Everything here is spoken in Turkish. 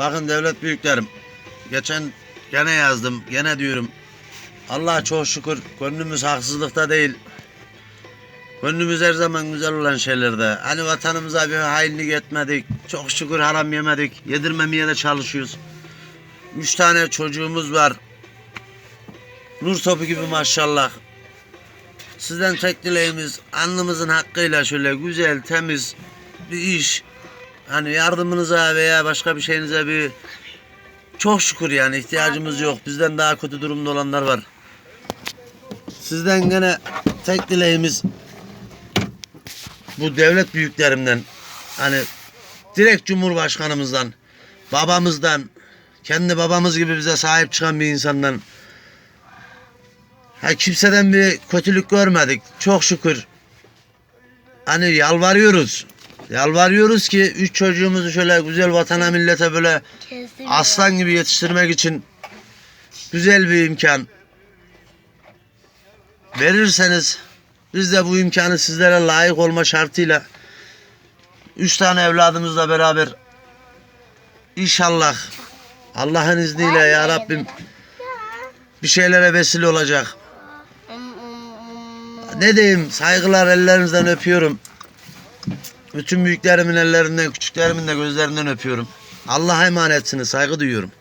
Bakın devlet büyüklerim. Geçen gene yazdım. Gene diyorum. Allah'a çok şükür gönlümüz haksızlıkta değil. Gönlümüz her zaman güzel olan şeylerde. Hani vatanımıza bir hainlik etmedik. Çok şükür haram yemedik. Yedirmemeye de çalışıyoruz. Üç tane çocuğumuz var. Nur topu gibi maşallah. Sizden tek dileğimiz alnımızın hakkıyla şöyle güzel, temiz bir iş. Hani yardımınıza veya başka bir şeyinize bir çok şükür yani ihtiyacımız yok. Bizden daha kötü durumda olanlar var. Sizden gene tek dileğimiz bu devlet büyüklerimden hani direkt Cumhurbaşkanımızdan, babamızdan, kendi babamız gibi bize sahip çıkan bir insandan ha, kimseden bir kötülük görmedik. Çok şükür. Hani yalvarıyoruz. Yalvarıyoruz ki üç çocuğumuzu şöyle güzel vatana millete böyle Kesin. aslan gibi yetiştirmek için güzel bir imkan verirseniz biz de bu imkanı sizlere layık olma şartıyla üç tane evladımızla beraber inşallah Allah'ın izniyle ya Rabbim bir şeylere vesile olacak. Ne diyeyim saygılar ellerinizden öpüyorum. Bütün büyüklerimin ellerinden, küçüklerimin de gözlerinden öpüyorum. Allah'a emanetsiniz. Saygı duyuyorum.